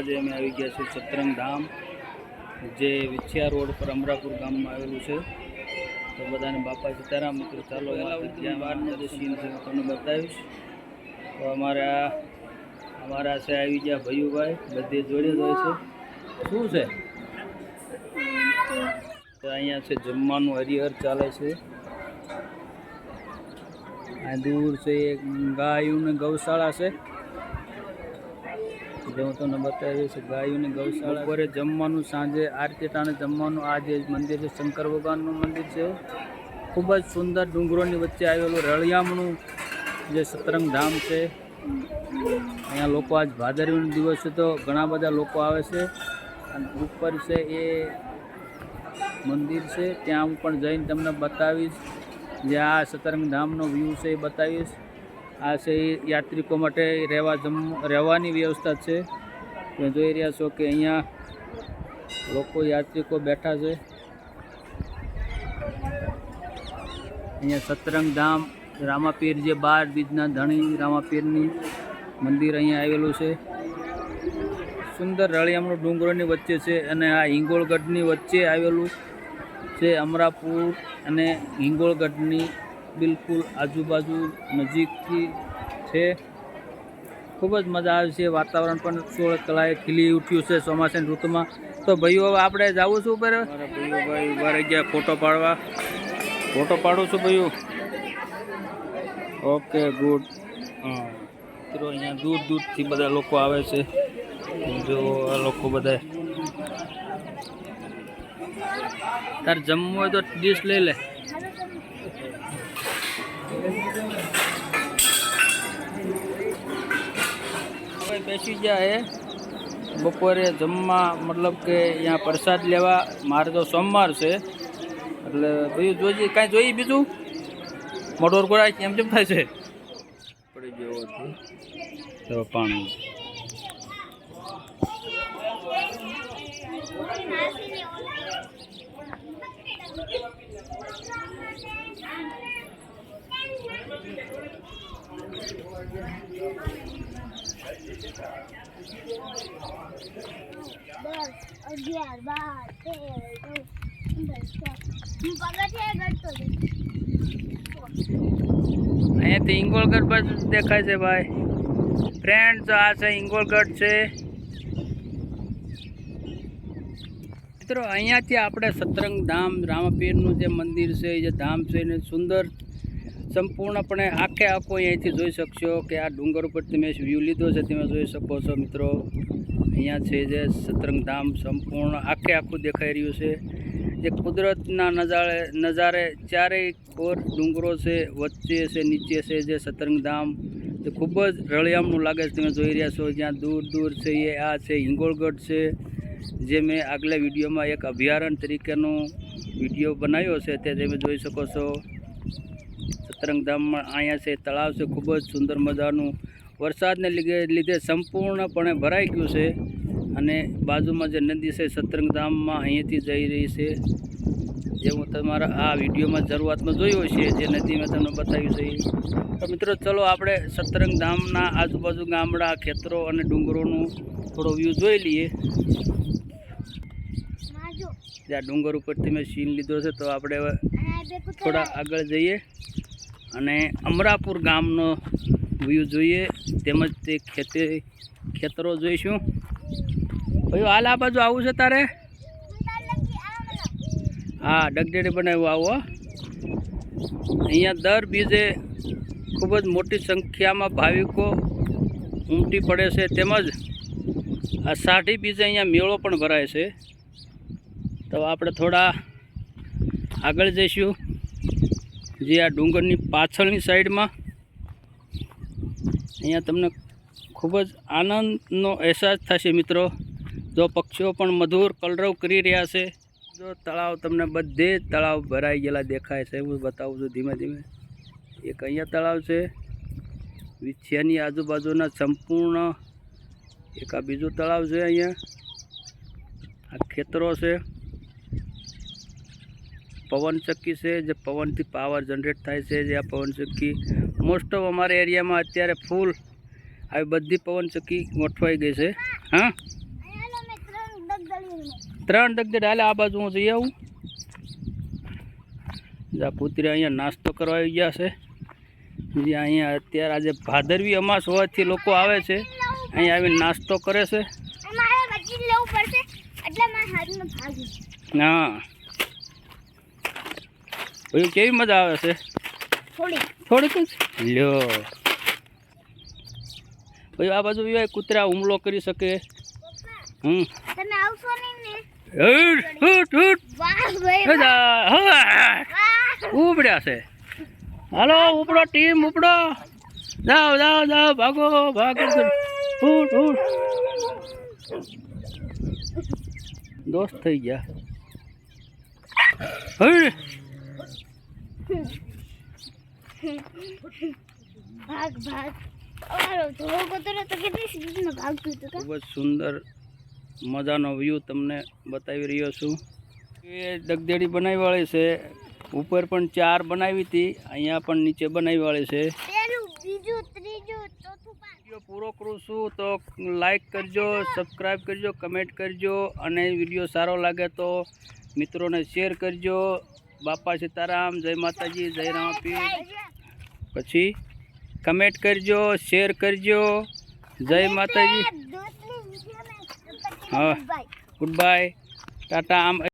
આજે અમે આવી ગયા છીએ સતરંગ ધામ, જે વિછિયા રોડ પર અમરાપુર ગામમાં આવેલું છે. તો બધાને બાપા સીતારામ મિત્રો, ચાલો સીન છે હું તમને બતાવીશ. તો અમારા અમારા છે આવી ગયા ભૈયુભાઈ, બધે જોડે જ હોય છે. શું છે? અહીંયા છે જમવાનું, હરિહર ચાલે છે. આ દૂર છે એક ગાયું ને ગૌશાળા છે. જે હું તમને છે ગાયું ને ગૌશાળા બપોરે જમવાનું સાંજે આરતી જમવાનું. આ જે મંદિર છે, શંકર ભગવાનનું મંદિર છે. ખૂબ જ સુંદર ડુંગરોની વચ્ચે આવેલું રળિયામણું જે સતરંગ ધામ છે. અહીંયા લોકો આજ ભાદરવીનો દિવસ છે તો ઘણા બધા લોકો આવે છે. અને ઉપર છે એ મંદિર છે. ત્યાં હું પણ જઈને તમને બતાવીશ. જે આ સતરંગ ધામનો વ્યૂ છે એ બતાવીશ. આ છે યાત્રિકો માટે રહેવા જમ, રહેવાની વ્યવસ્થા છે. તમે જોઈ રહ્યા છો કે અહીંયા લોકો યાત્રિકો બેઠા છે. અહીંયા સતરંગ ધામ, રામાપીર જે બાર બીજના ધણી રામાપીરની મંદિર અહીંયા આવેલું છે. સુંદર રળિયામણું ડુંગરોની વચ્ચે છે અને આ હિંગોળગઢની વચ્ચે આવેલું છે અમરાપુર અને હિંગોળગઢની બિલકુલ આજુબાજુ નજીકથી છે. ખૂબ જ મજા આવે છે વાતાવરણ પણ સોળ કલાએ ખીલી ઉઠ્યું છે ચોમાસાની ઋતુમાં. તો ભાઈઓ આપણે જવું છું ઉપર? ભાઈઓ ભાઈ ઊભા રહી ગયા ફોટો પાડવા. ફોટો પાડું છું ભાઈઓ. Okay, good. મિત્રો, અહીંયા દૂર દૂરથી બધા લોકો આવે છે. જો આ લોકો બધા. તાર જમવું હોય તો ડીશ લઈ લે. હવે બેસી એ બપોરે જમવા, મતલબ કે અહીંયા પ્રસાદ લેવા. મારે તો સોમવાર છે. એટલે બધું જોઈએ કાંઈ જોઈએ બીજું? મોટોર ગોળા કેમ કેમ થાય છે? પડી ગયો તો પાણી અગિયાર બાર તેર હું અહીંયાથી હિંગોળગઢ બાજુ દેખાય છે ભાઈ. ફ્રેન્ડ તો આ છે, હિંગોળગઢ છે. મિત્રો, અહીંયાથી આપણે સતરંગ ધામ રામાપીરનું જે મંદિર છે, એ જે ધામ છે, એને સુંદર સંપૂર્ણપણે આખે આખો અહીંયાથી જોઈ શકશો કે આ ડુંગર ઉપર તમે વ્યૂ લીધો છે, તમે જોઈ શકો છો મિત્રો. અહીંયા છે જે સતરંગ ધામ સંપૂર્ણ આખે આખું દેખાઈ રહ્યું છે. જે કુદરતના નજારે નજારે ચારેય કોર ડુંગરો છે, વચ્ચે છે, નીચે છે જે સતરંગ ધામ. તે ખૂબ જ રળિયામણું લાગે છે, તમે જોઈ રહ્યા છો. જ્યાં દૂર દૂર છે એ, આ છે હિંગોળગઢ છે, જે મેં આગલા વિડીયોમાં એક અભયારણ્ય તરીકેનો વીડિયો બનાવ્યો છે, તે તમે જોઈ શકો છો. સતરંગ ધામમાં અહીંયા છે તળાવ છે ખૂબ જ સુંદર મજાનું. વરસાદને લીધે લીધે સંપૂર્ણપણે ભરાઈ ગયું છે અને બાજુમાં જે નદી છે સતરંગધામમાં અહીંયાથી જઈ રહી છે. જે હું તમારા આ વિડીયોમાં શરૂઆતમાં જોયો છે જે નદી મેં તમને બતાવ્યું છે. તો મિત્રો ચલો આપણે સતરંગ ધામના આજુબાજુ ગામડા ખેતરો અને ડુંગરોનું થોડો વ્યૂ જોઈ લઈએ. જ્યાં ડુંગર ઉપરથી મેં સીન લીધો છે તો આપણે થોડા આગળ જઈએ. અને અમરાપુર ગામનો વ્યૂ જોઈએ. તેમજ તે ખેતે, ખેતરો જોઈશું. ભાઈ, હાલ આ બાજુ આવું છે તારે? હા, ડગડેડી બનાવ્યું આવો અહીંયા દર બીજે ખૂબ જ મોટી સંખ્યામાં ભાવિકો ઉમટી પડે છે. તેમજ આ સાઠી બીજે અહીંયા મેળો પણ ભરાય છે. તો આપણે થોડા આગળ જઈશું. જે આ ડુંગરની પાછળની સાઈડમાં અહીંયા તમને ખૂબ જ આનંદનો અહેસાસ થશે મિત્રો. જો પક્ષીઓ પણ મધુર કલરવ કરી રહ્યા છે, જો તળાવ તમને બધે તળાવ ભરાઈ ગયેલા દેખાય છે, હું બતાવું છું ધીમે ધીમે. એક અહીંયા તળાવ છે, વિછિયાની આજુબાજુના સંપૂર્ણ એક આ બીજું તળાવ છે અહીંયા. આ ખેતરો છે. પવનચક્કી છે જે પવનથી પાવર જનરેટ થાય છે જે આ પવનચક્કી મોસ્ટ ઓફ અમારા એરિયામાં અત્યારે ફૂલ આવી બધી પવનચક્કી ગોઠવાઈ ગઈ છે. હા? ત્રણ દગદે હાલે આ બાજુ હું જઈ આવું. જા પુત્રી અહીંયા નાસ્તો કરવા આવી ગયા છે. જે અહીંયા અત્યારે આજે ભાદરવી અમાસ હોવાથી લોકો આવે છે. અહીંયા આવીને નાસ્તો કરે છે. હા. ભાઈ કેવી મજા આવે છે? થોડીક. જ? લ્યો. ભાઈ આ બાજુ એવા કૂતરા હુમલો કરી શકે. હમ. તમે આવશો નહીં હા. ઉપડ્યા છે. હાલો ઉપડો ટીમ ઉપડો. જાઓ જાઓ જાઓ ભાગો ભાગો. દોસ્ત થઈ ગયા. હઈ. ભાગ ભાગ. અમારો ધોળો કોતરો તો કેટલી સ્પીડમાં ભાગતું હતું ખૂબ જ સુંદર મજાનો વ્યૂ તમને બતાવી રહ્યો છું. એ દગદેડી બનાવી વાળી છે. ઉપર પણ ચાર બનાવી હતી. અહીંયા પણ નીચે બનાવી વાળી છે વીડિયો પૂરો કરું છું તો લાઈક કરજો સબસ્ક્રાઈબ કરજો કમેન્ટ કરજો અને વીડિયો સારો લાગે તો મિત્રોને શેર કરજો. બાપા સીતારામ જય માતાજી જય રામાપી પછી કમેન્ટ કરજો શેર કરજો. જય માતાજી. હા. ગુડ બાય ટાટા આમ